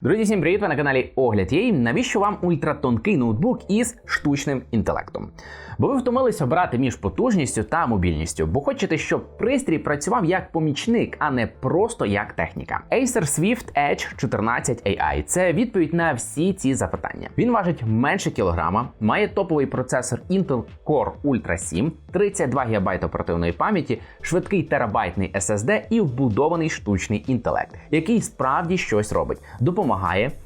Друзі, всім привіт! Ви на каналі Огляд Єй. Навіщо вам ультратонкий ноутбук із штучним інтелектом? Бо ви втомились обирати між потужністю та мобільністю, бо хочете, щоб пристрій працював як помічник, а не просто як техніка. Acer Swift Edge 14 AI – це відповідь на всі ці запитання. Він важить менше кілограма, має топовий процесор Intel Core Ultra 7, 32 ГБ оперативної пам'яті, швидкий терабайтний SSD і вбудований штучний інтелект, який справді щось робить, допомагає,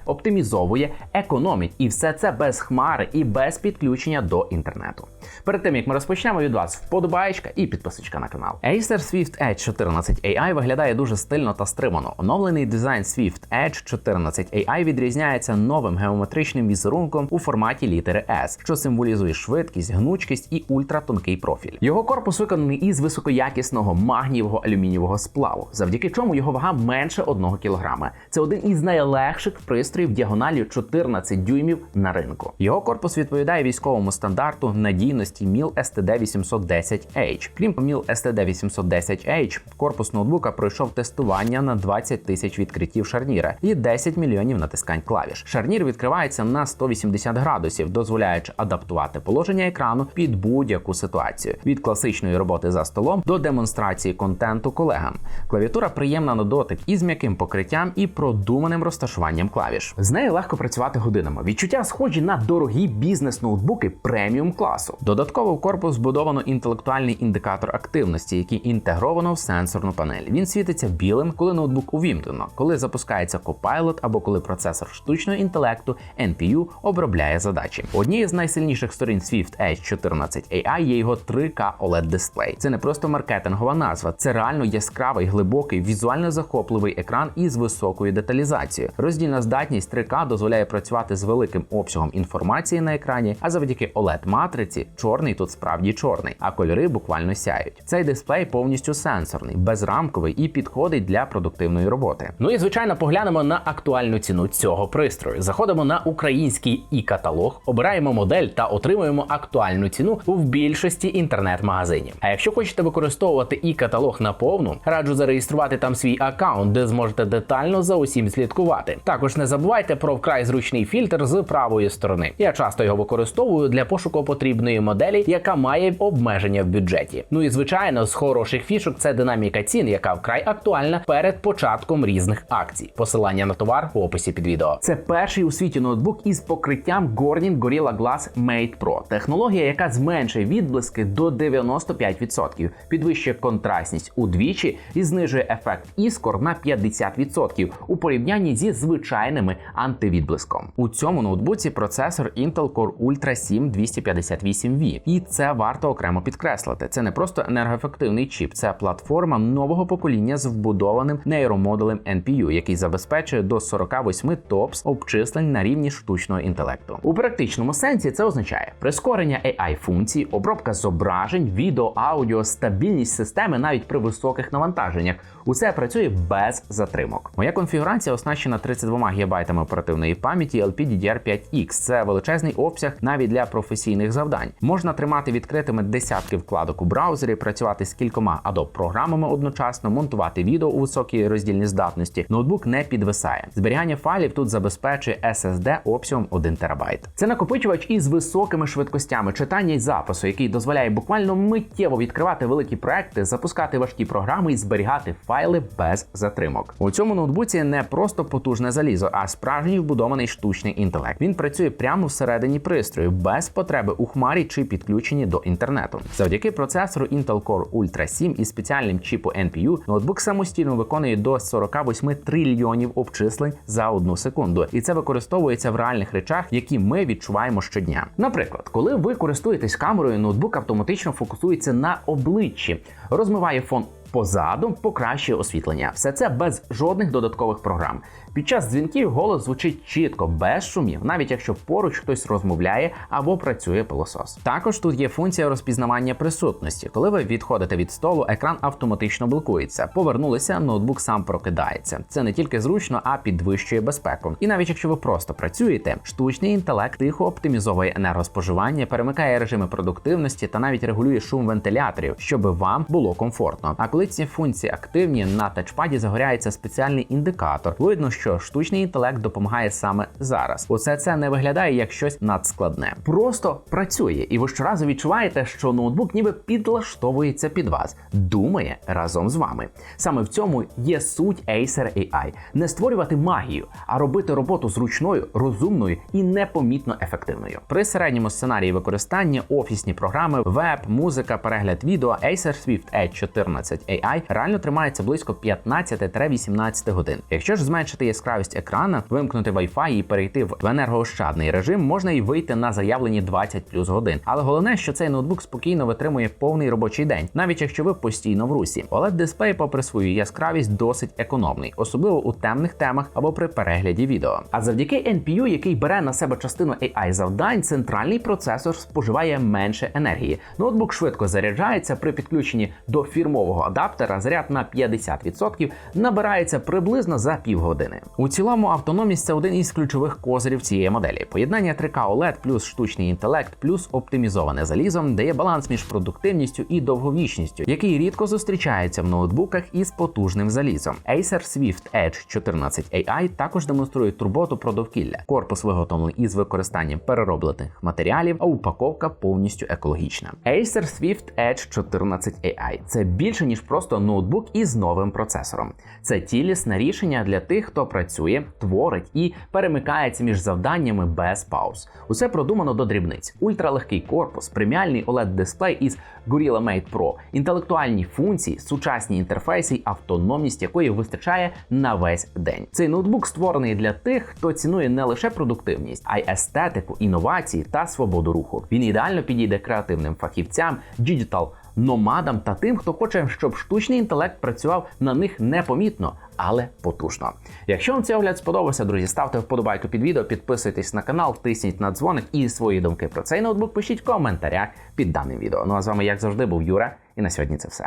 оптимізовує, економить, і все це без хмари і без підключення до інтернету. Перед тим як ми розпочнемо від вас вподобаєчка і підписочка на канал. Acer Swift Edge 14 AI виглядає дуже стильно та стримано. Оновлений дизайн Swift Edge 14 AI відрізняється новим геометричним візерунком у форматі літери S, що символізує швидкість, гнучкість і ультратонкий профіль. Його корпус виконаний із високоякісного магнієвого алюмінієвого сплаву, завдяки чому його вага менше 1 кг. Це один із найлегших пристроїв діагональю 14 дюймів на ринку. Його корпус відповідає військовому стандарту надійності MIL STD810H. Крім MIL STD810H, корпус ноутбука пройшов тестування на 20 тисяч відкриттів шарніра і 10 мільйонів натискань клавіш. Шарнір відкривається на 180 градусів, дозволяючи адаптувати положення екрану під будь-яку ситуацію від класичної роботи за столом до демонстрації контенту колегам. Клавіатура приємна на дотик із м'яким покриттям і продуманим розташуванням клавіш. З нею легко працювати годинами. Відчуття схожі на дорогі бізнес-ноутбуки преміум класу. Додатково в корпус збудовано інтелектуальний індикатор активності, який інтегровано в сенсорну панель. Він світиться білим, коли ноутбук увімкнено, коли запускається Copilot або коли процесор штучного інтелекту NPU обробляє задачі. Однією з найсильніших сторін Swift Edge 14 AI є його 3K OLED дисплей. Це не просто маркетингова назва, це реально яскравий, глибокий, візуально захопливий екран із високою деталізацією. Роздільна здатність 3К дозволяє працювати з великим обсягом інформації на екрані, а завдяки oled матриці чорний тут справді чорний, а кольори буквально сяють. Цей дисплей повністю сенсорний, безрамковий і підходить для продуктивної роботи. Ну і звичайно, поглянемо на актуальну ціну цього пристрою. Заходимо на український і каталог, обираємо модель та отримуємо актуальну ціну в більшості інтернет-магазинів. А якщо хочете використовувати і каталог наповну, раджу зареєструвати там свій аккаунт, де зможете детально за усім слідкувати. Також не забувайте про вкрай зручний фільтр з правої сторони. Я часто його використовую для пошуку потрібної моделі, яка має обмеження в бюджеті. Ну і звичайно, з хороших фішок це динаміка цін, яка вкрай актуальна перед початком різних акцій. Посилання на товар в описі під відео. Це перший у світі ноутбук із покриттям Corning Gorilla Glass Mate Pro. Технологія, яка зменшує відблиски до 95%, підвищує контрастність удвічі і знижує ефект іскор на 50% у порівнянні зі звичайними антивідблиском. У цьому ноутбуці процесор Intel Core Ultra 7 258V. І це варто окремо підкреслити. Це не просто енергоефективний чіп, це платформа нового покоління з вбудованим нейромодулем NPU, який забезпечує до 48 топс обчислень на рівні штучного інтелекту. У практичному сенсі це означає прискорення AI функцій, обробка зображень, відео, аудіо, стабільність системи навіть при високих навантаженнях. Усе працює без затримок. Моя конфігурація оснащена 32 ГБ оперативної пам'яті LPDDR5X. Це величезний обсяг навіть для професійних завдань. Можна тримати відкритими десятки вкладок у браузері, працювати з кількома Adobe програмами одночасно, монтувати відео у високій роздільній здатності. Ноутбук не підвисає. Зберігання файлів тут забезпечує SSD обсягом 1 ТБ. Це накопичувач із високими швидкостями читання і запису, який дозволяє буквально миттєво відкривати великі проекти, запускати важкі програми і зберігати файли без затримок. У цьому ноутбуці не просто потужне залізо, а справжній вбудований штучний інтелект. Він працює прямо всередині пристрою, без потреби у хмарі чи підключенні до інтернету. Завдяки процесору Intel Core Ultra 7 і спеціальним чіпу NPU, ноутбук самостійно виконує до 48 трильйонів обчислень за одну секунду, і це використовується в реальних речах, які ми відчуваємо щодня. Наприклад, коли ви користуєтесь камерою, ноутбук автоматично фокусується на обличчі, розмиває фон. Позаду покращує освітлення. Все це без жодних додаткових програм. Під час дзвінків голос звучить чітко, без шумів, навіть якщо поруч хтось розмовляє або працює пилосос. Також тут є функція розпізнавання присутності. Коли ви відходите від столу, екран автоматично блокується. Повернулися, ноутбук сам прокидається. Це не тільки зручно, а підвищує безпеку. І навіть якщо ви просто працюєте, штучний інтелект тихо оптимізовує енергоспоживання, перемикає режими продуктивності та навіть регулює шум вентиляторів, щоб вам було комфортно. А коли Коли ці функції активні, на тачпаді загоряється спеціальний індикатор. Видно, що штучний інтелект допомагає саме зараз. Усе це не виглядає як щось надскладне. Просто працює, і ви щоразу відчуваєте, що ноутбук ніби підлаштовується під вас, думає разом з вами. Саме в цьому є суть Acer AI. не створювати магію, а робити роботу зручною, розумною і непомітно ефективною. При середньому сценарії використання офісні програми, веб, музика, перегляд відео Acer Swift Edge 14 AI реально тримається близько 15-18 годин. Якщо ж зменшити яскравість екрана, вимкнути Wi-Fi і перейти в енергоощадний режим, можна і вийти на заявлені 20 плюс годин. Але головне, що цей ноутбук спокійно витримує повний робочий день, навіть якщо ви постійно в русі. oled дисплей, попри свою яскравість, досить економний, особливо у темних темах або при перегляді відео. А завдяки NPU, який бере на себе частину AI завдань, центральний процесор споживає менше енергії. Ноутбук швидко заряджається при підключенні до фірмового адаптера. Заряд на 50% набирається приблизно за півгодини. У цілому автономність це один із ключових козирів цієї моделі. Поєднання 3K OLED плюс штучний інтелект, плюс оптимізоване залізом дає баланс між продуктивністю і довговічністю, який рідко зустрічається в ноутбуках із потужним залізом. Acer Swift Edge 14 AI також демонструє турботу про довкілля. Корпус виготовлений із використанням перероблених матеріалів, а упаковка повністю екологічна. Acer Swift Edge 14 AI – це більше ніж просто ноутбук із новим процесором. Це цілісне рішення для тих, хто працює, творить і перемикається між завданнями без пауз. Усе продумано до дрібниць: ультралегкий корпус, преміальний oled дисплей із Gorilla Mate Pro, інтелектуальні функції, сучасні інтерфейси, автономність якої вистачає на весь день. Цей ноутбук створений для тих, хто цінує не лише продуктивність, а й естетику, інновації та свободу руху. Він ідеально підійде креативним фахівцям, діджитал номадам та тим, хто хоче, щоб штучний інтелект працював на них непомітно, але потужно. Якщо вам цей огляд сподобався, друзі, ставте вподобайку під відео, підписуйтесь на канал, тисніть на дзвоник і свої думки про цей ноутбук пишіть в коментарях під даним відео. Ну а з вами, як завжди, був Юра, і на сьогодні це все.